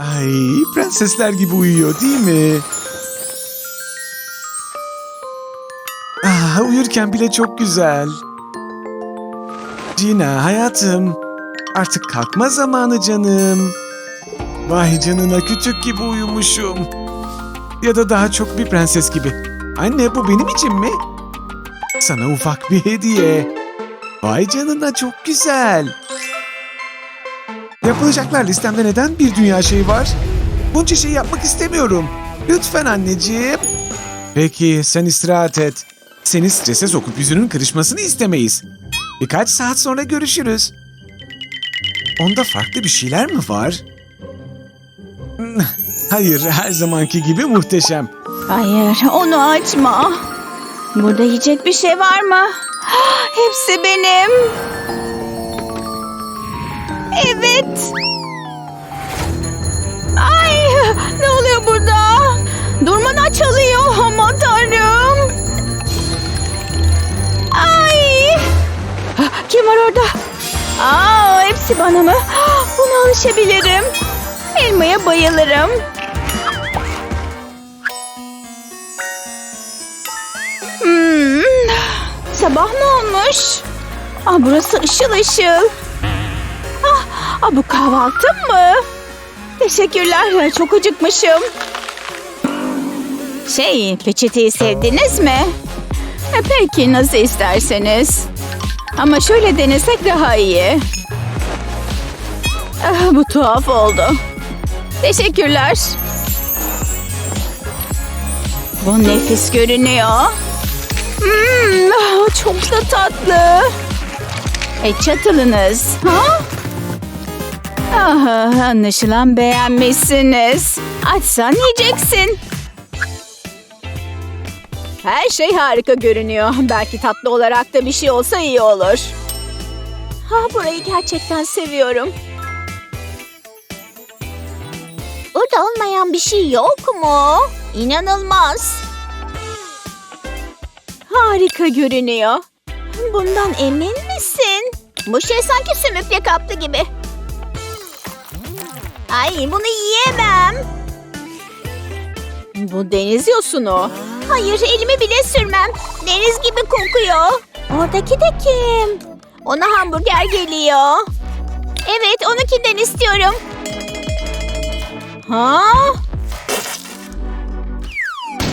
Ay prensesler gibi uyuyor değil mi? Ah, uyurken bile çok güzel. Gina hayatım. Artık kalkma zamanı canım. Vay canına küçük gibi uyumuşum. Ya da daha çok bir prenses gibi. Anne bu benim için mi? Sana ufak bir hediye. Vay canına çok güzel. Yapılacaklar listemde neden bir dünya şeyi var? Bunca şey yapmak istemiyorum. Lütfen anneciğim. Peki sen istirahat et. Seni strese sokup yüzünün kırışmasını istemeyiz. Birkaç saat sonra görüşürüz. Onda farklı bir şeyler mi var? Hayır, her zamanki gibi muhteşem. Hayır, onu açma. Burada yiyecek bir şey var mı? Hepsi benim. Evet. Ay, ne oluyor burada? Durmadan çalıyor. Aman tanrım. Ay. Kim var orada? Aa, hepsi bana mı? Buna alışabilirim. Elmaya bayılırım. Hmm, sabah mı olmuş? Aa, burası ışıl ışıl. Aa, bu kahvaltım mı? Teşekkürler, çok acıkmışım. Şey, peçeteyi sevdiniz mi? E, peki, nasıl isterseniz. Ama şöyle denesek daha iyi. Ah, bu tuhaf oldu. Teşekkürler. Bu nefis görünüyor. Hmm, ah, çok da tatlı. E çatılınız. Ha? Ah, anlaşılan beğenmişsiniz. Açsan yiyeceksin. Her şey harika görünüyor. Belki tatlı olarak da bir şey olsa iyi olur. Ha burayı gerçekten seviyorum. Burada olmayan bir şey yok mu? İnanılmaz. Harika görünüyor. Bundan emin misin? Bu şey sanki sümükle kaplı gibi. Ay bunu yiyemem. Bu deniz yosunu. Hayır elimi bile sürmem. Deniz gibi kokuyor. Oradaki de kim? Ona hamburger geliyor. Evet onunkinden istiyorum. Ha?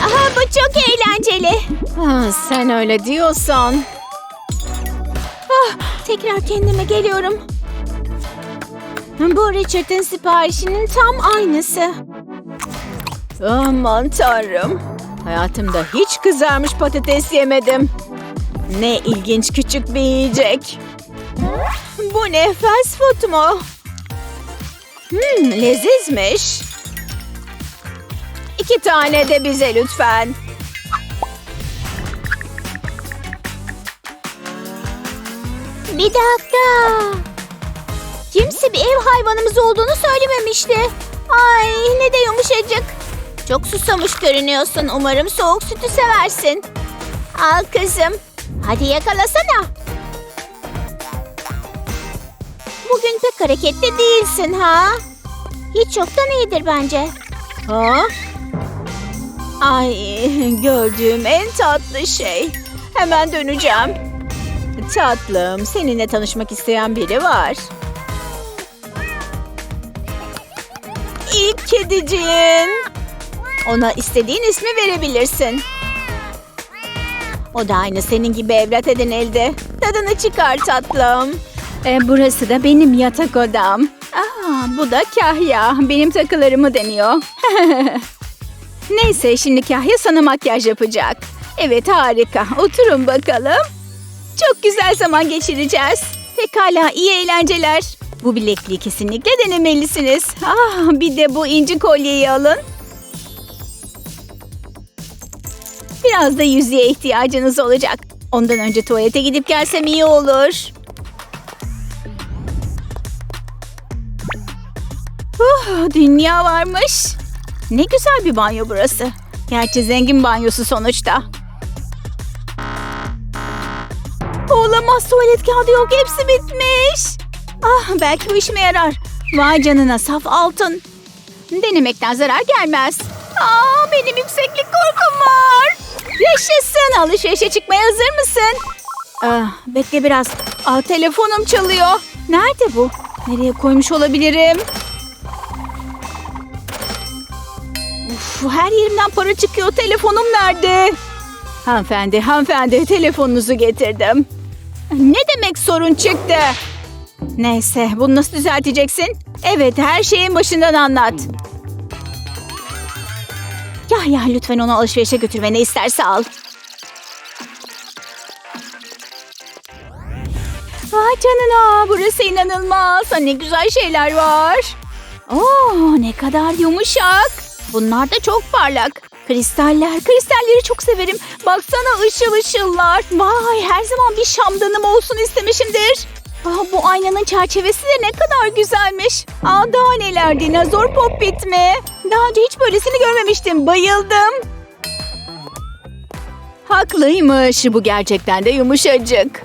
Aha bu çok eğlenceli. Ah, sen öyle diyorsan. Ah, tekrar kendime geliyorum. Bu Richard'ın siparişinin tam aynısı. Aman tanrım. Hayatımda hiç kızarmış patates yemedim. Ne ilginç küçük bir yiyecek. Bu ne fast food mu? Hmm, lezizmiş. İki tane de bize lütfen. Bir dakika. Kimse bir ev hayvanımız olduğunu söylememişti. Ay ne de yumuşacık. Çok susamış görünüyorsun. Umarım soğuk sütü seversin. Al kızım. Hadi yakalasana. Bugün pek hareketli değilsin ha? Hiç yoktan iyidir bence. Ha? Ay gördüğüm en tatlı şey. Hemen döneceğim. Tatlım seninle tanışmak isteyen biri var. İlk kediciğin. Ona istediğin ismi verebilirsin. O da aynı senin gibi evlat edinildi. Tadını çıkar tatlım. E, burası da benim yatak odam. Aa, bu da Kahya. Benim takılarımı deniyor. Neyse şimdi Kahya sana makyaj yapacak. Evet harika. Oturun bakalım. Çok güzel zaman geçireceğiz. Pekala iyi eğlenceler. Bu bilekliği kesinlikle denemelisiniz. Ah, bir de bu inci kolyeyi alın. Biraz da yüzüğe ihtiyacınız olacak. Ondan önce tuvalete gidip gelsem iyi olur. Uh, dünya varmış. Ne güzel bir banyo burası. Gerçi zengin banyosu sonuçta. Olamaz tuvalet kağıdı yok. Hepsi bitmiş. Ah belki bu işime yarar. Vay canına saf altın. Denemekten zarar gelmez. Aa, benim yükseklik korkum var. Yaşasın. Alışverişe çıkmaya hazır mısın? Ah, bekle biraz. Aa, telefonum çalıyor. Nerede bu? Nereye koymuş olabilirim? Uf, her yerimden para çıkıyor. Telefonum nerede? Hanımefendi, hanımefendi telefonunuzu getirdim. Ne demek sorun çıktı? Neyse, bunu nasıl düzelteceksin? Evet, her şeyin başından anlat. Ya ya lütfen onu alışverişe götür ve ne isterse al. Vay canına, burası inanılmaz. Ne güzel şeyler var. Oo, ne kadar yumuşak. Bunlar da çok parlak. Kristaller, kristalleri çok severim. Baksana ışıl ışıllar. Vay, her zaman bir şamdanım olsun istemişimdir. Aa, bu aynanın çerçevesi de ne kadar güzelmiş. Aa, daha neler dinozor popit mi? Daha önce hiç böylesini görmemiştim. Bayıldım. Haklıymış. Bu gerçekten de yumuşacık.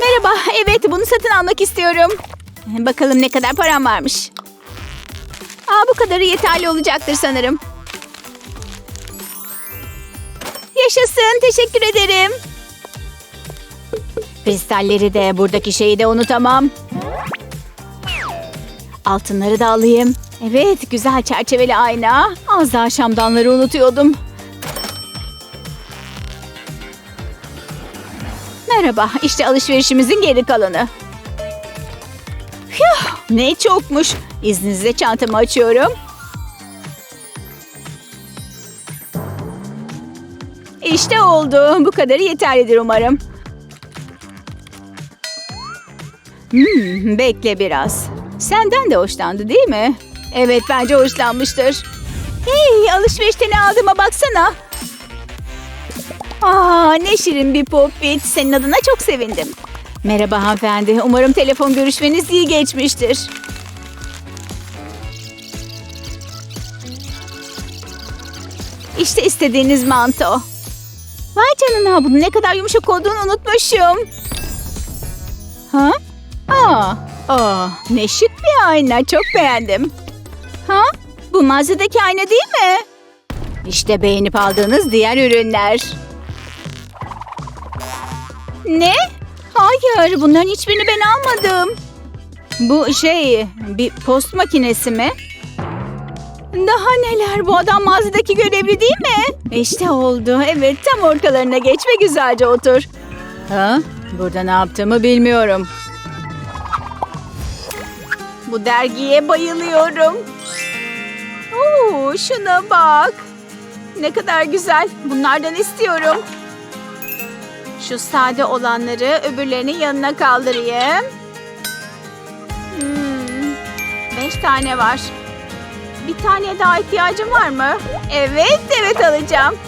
Merhaba, evet bunu satın almak istiyorum. Bakalım ne kadar param varmış. Aa, bu kadarı yeterli olacaktır sanırım. Yaşasın, teşekkür ederim. Kristalleri de, buradaki şeyi de unutamam. Altınları da alayım. Evet, güzel çerçeveli ayna. Az daha şamdanları unutuyordum. Merhaba, işte alışverişimizin geri kalanı. Püh, ne çokmuş. İzninizle çantamı açıyorum. İşte oldu. Bu kadarı yeterlidir umarım. Hmm, bekle biraz. Senden de hoşlandı değil mi? Evet bence hoşlanmıştır. Hey alışverişte ne aldığıma baksana. Aa, ne şirin bir popit. Senin adına çok sevindim. Merhaba hanımefendi. Umarım telefon görüşmeniz iyi geçmiştir. İşte istediğiniz manto. Vay canına bunun ne kadar yumuşak olduğunu unutmuşum. Aa, ne şık bir ayna. Çok beğendim. Ha? Bu mağazadaki ayna değil mi? İşte beğenip aldığınız diğer ürünler. Ne? Hayır, bunların hiçbirini ben almadım. Bu şey, bir post makinesi mi? Daha neler, bu adam mağazadaki görevli değil mi? İşte oldu, evet tam ortalarına geç ve güzelce otur. Ha? Burada ne yaptığımı bilmiyorum. Bu dergiye bayılıyorum. Oo, şuna bak. Ne kadar güzel. Bunlardan istiyorum. Şu sade olanları öbürlerinin yanına kaldırayım. Hmm, beş tane var. Bir tane daha ihtiyacım var mı? Evet, evet alacağım.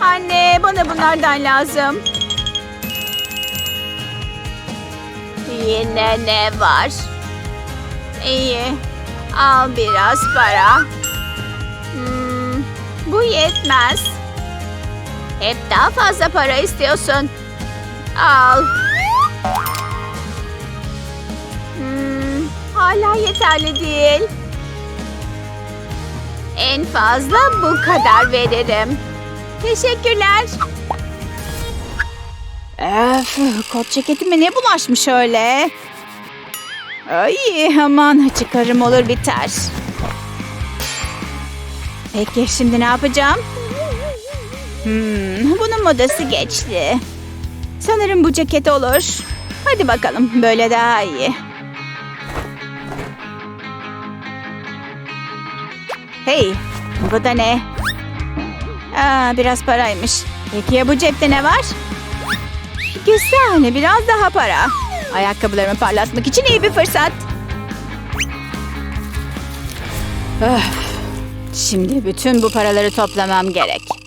Anne, bana bunlardan lazım. Yine ne var? İyi, al biraz para. Hmm, bu yetmez. Hep daha fazla para istiyorsun. Al. Hmm, hala yeterli değil. En fazla bu kadar veririm. Teşekkürler. Öf, kot ceketime ne bulaşmış öyle? Ay aman çıkarım olur biter. Peki şimdi ne yapacağım? Hmm, bunun modası geçti. Sanırım bu ceket olur. Hadi bakalım böyle daha iyi. Hey bu da ne? Aa, biraz paraymış. Peki ya bu cepte ne var? Güzel biraz daha para. Ayakkabılarımı parlatmak için iyi bir fırsat. Öf. Şimdi bütün bu paraları toplamam gerek.